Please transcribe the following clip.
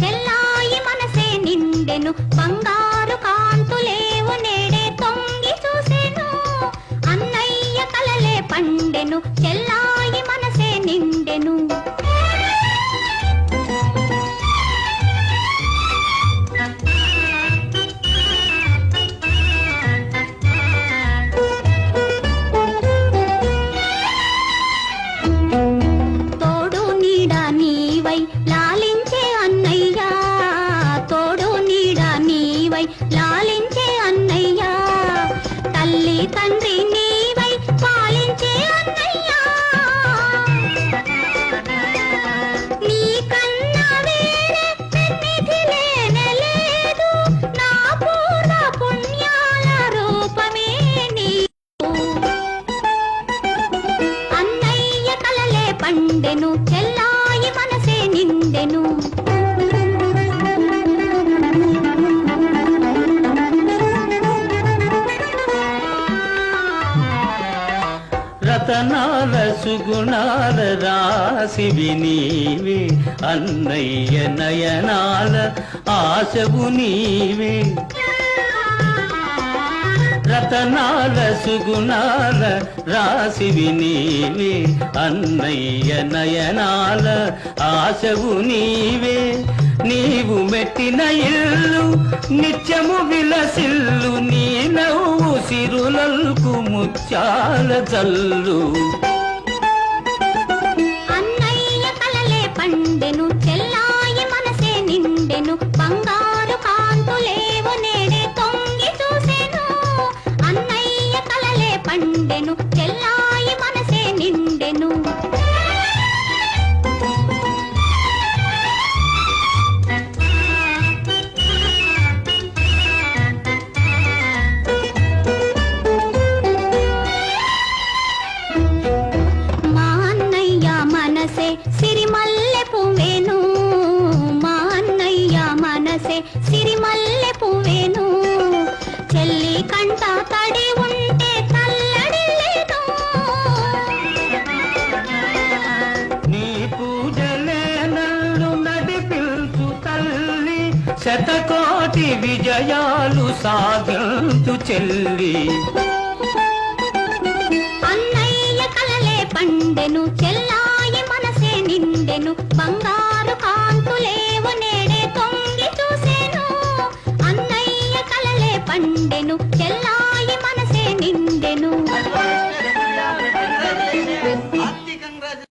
చెల్లా లాలించే అన్నయ్య. తల్లి తండ్రి నీవై పాలించే అన్నయ్య. నీ చెల్లాయి మనసే నిండెను. రతనాల సుగుణాల రాశివి నీవే అన్నయ్య నయనాల ఆశవు నీవే. రతనాల సుగుణాల రాశివి నీవే అన్నయ్య నయనాల ఆశవు నీవే. నీవు మెట్టిన ఇల్లు నిత్యము విలసిల్లు నీ నవ్వు సిరులకు ముత్యాల జల్లు. అన్నయ్య కలలే పండెను చెల్లాయి మనసే నిండెను బంగారు కంట తడి ఉంటే తల్లడిల్లేను నీ పూజలే నన్ను నడిపిల్చు తల్లి. శతకోటి విజయాలు సాధించు చెల్లి. అన్నయ్య కలలే పండెను బంగారు